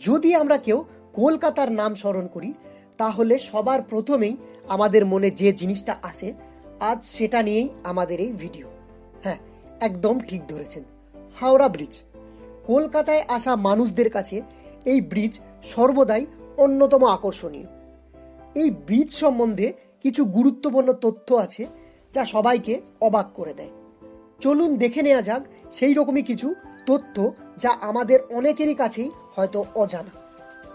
যদি আমরা কেউ কলকাতার নাম স্মরণ করি, তাহলে সবার প্রথমেই আমাদের মনে যে জিনিসটা আসে, আজ সেটা নিয়েই আমাদের এই ভিডিও হ্যাঁ একদম ঠিক ধরেছেন। হাওড়া ব্রিজ। কলকাতায় আসা মানুষদের কাছে এই ব্রিজ সর্বদাই অন্যতম আকর্ষণীয়। এই ব্রিজ সম্বন্ধে কিছু গুরুত্বপূর্ণ তথ্য আছে, যা সবাইকে অবাক করে দেয়। চলুন দেখে নেওয়া যাক সেই রকমই কিছু তথ্য যা আমাদের অনেকেরই কাছেই হয়তো অজানা।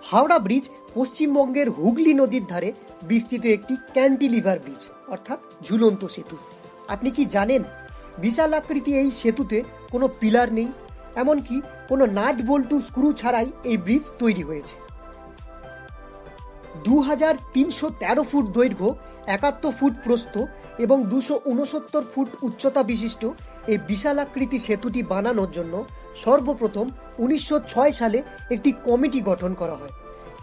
হাওড়া ব্রিজ পশ্চিমবঙ্গের হুগলি নদীর ধারে বিস্তৃত একটি ক্যান্টিলিভার ব্রিজ, অর্থাৎ ঝুলন্ত সেতু। আপনি কি জানেন, বিশাল আকৃতি এই সেতুতে কোনো পিলার নেই, এমনকি কোনো নাট বল্টু স্ক্রু ছাড়াই এই ব্রিজ তৈরি হয়েছে। দু হাজার তিনশো তেরো ফুট দৈর্ঘ্য, একাত্তর ফুট প্রস্থ এবং দুশো উনসত্তর ফুট উচ্চতা বিশিষ্ট এই বিশাল আকৃতি সেতুটি বানানোর জন্য সর্বপ্রথম উনিশশো ছয় সালে একটি কমিটি গঠন করা হয়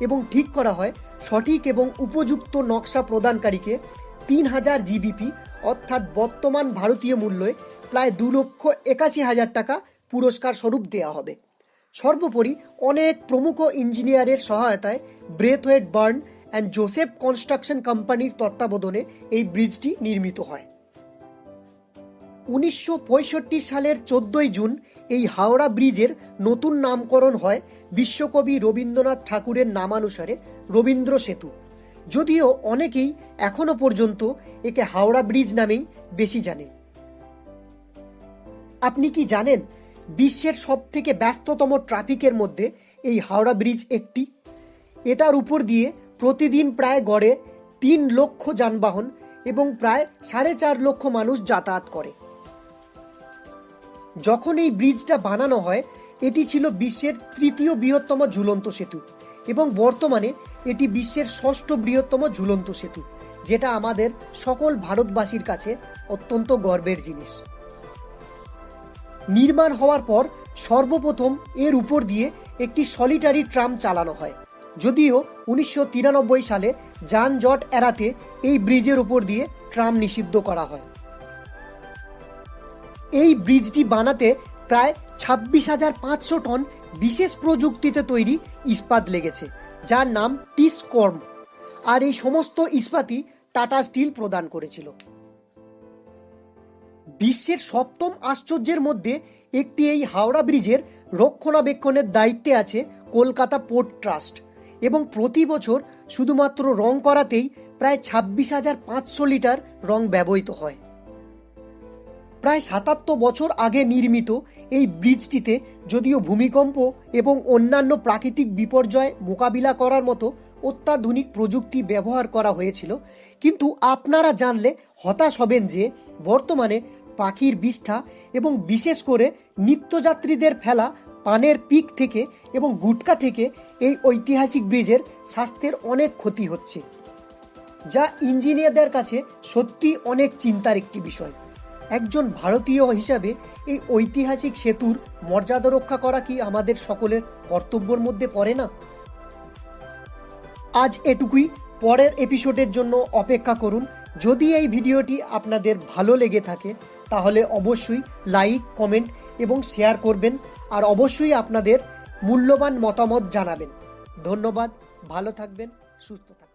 এবং ঠিক করা হয় সঠিক এবং উপযুক্ত নকশা প্রদানকারীকে তিন হাজার জিবিপি, অর্থাৎ বর্তমান ভারতীয় মূল্যে প্রায় দু লক্ষ একাশি হাজার টাকা পুরস্কার স্বরূপ দেওয়া হবে। সর্বোপরি অনেক প্রমুখ ইঞ্জিনিয়ারের সহায়তায় Braithwaite Burn and Joseph construction কোম্পানির তত্ত্বাবধানে এই ব্রিজটি নির্মিত হয়। উনিশশো পঁয়ষট্টি সালের চোদ্দই জুন এই হাওড়া ব্রিজের নতুন নামকরণ হয় বিশ্বকবি রবীন্দ্রনাথ ঠাকুরের নামানুসারে রবীন্দ্র সেতু। যদিও অনেকেই এখনও পর্যন্ত একে হাওড়া ব্রিজ নামেই বেশি জানে। আপনি কি জানেন বিশ্বের সব থেকে ব্যস্ততম ট্রাফিকের মধ্যে এই হাওড়া ব্রিজ একটি? এটার উপর দিয়ে প্রতিদিন প্রায় গড়ে তিন লক্ষ যানবাহন এবং প্রায় সাড়ে চার লক্ষ মানুষ যাতায়াত করে। যখন এই ব্রিজটা বানানো হয়, এটি ছিল বিশ্বের তৃতীয় বৃহত্তম ঝুলন্ত সেতু এবং বর্তমানে এটি বিশ্বের ষষ্ঠ বৃহত্তম ঝুলন্ত সেতু, যেটা আমাদের সকল ভারতবাসীর কাছে অত্যন্ত গর্বের জিনিস। নির্মাণ হওয়ার পর সর্বপ্রথম এর উপর দিয়ে একটি সলিটারি ট্রাম চালানো হয়। যদিও উনিশশো তিরানব্বই সালে যানজট এড়াতে এই ব্রিজের উপর দিয়ে ট্রাম নিষিদ্ধ করা হয়। এই ব্রিজটি বানাতে প্রায় ছাব্বিশ হাজার পাঁচশো টন বিশেষ প্রযুক্তিতে তৈরি ইস্পাত লেগেছে, যার নাম টিসকর্ম। আর এই সমস্ত ইস্পাতই টাটা স্টিল প্রদান করেছিল। বিশ্বের সপ্তম আশ্চর্যের মধ্যে একটি এই হাওড়া ব্রিজের রক্ষণাবেক্ষণের দায়িত্বে আছে কলকাতা পোর্ট ট্রাস্ট এবং প্রতি বছর শুধুমাত্র রং করাতেই প্রায় ছাব্বিশ হাজার পাঁচশো লিটার রং ব্যবহৃত হয়। প্রায় সাতাত্তর বছর আগে নির্মিত এই ব্রিজটিতে যদিও ভূমিকম্প এবং অন্যান্য প্রাকৃতিক বিপর্যয় মোকাবিলা করার মতো অত্যাধুনিক প্রযুক্তি ব্যবহার করা হয়েছিল, কিন্তু আপনারা জানলে হতাশ হবেন যে বর্তমানে পাখির বিষ্ঠা এবং বিশেষ করে নিত্যযাত্রীদের ফেলা পানের পিক থেকে এবং গুটকা থেকে এই ঐতিহাসিক ব্রিজের স্বাস্থ্যের অনেক ক্ষতি হচ্ছে, যা ইঞ্জিনিয়ারদের কাছে সত্যি অনেক চিন্তার একটি বিষয়। একজন ভারতীয় হিসাবে এই ঐতিহাসিক সেতুর মর্যাদা রক্ষা করা কি আমাদের সকলের কর্তব্যের মধ্যে পড়ে না? আজ এটুকুই। পরের এপিসোডের জন্য অপেক্ষা করুন। যদি এই ভিডিওটি আপনাদের ভালো লেগে থাকে, তাহলে অবশ্যই লাইক কমেন্ট এবং শেয়ার করবেন আর অবশ্যই আপনাদের মূল্যবান মতামত জানাবেন। ধন্যবাদ। ভালো থাকবেন, সুস্থ থাকবেন।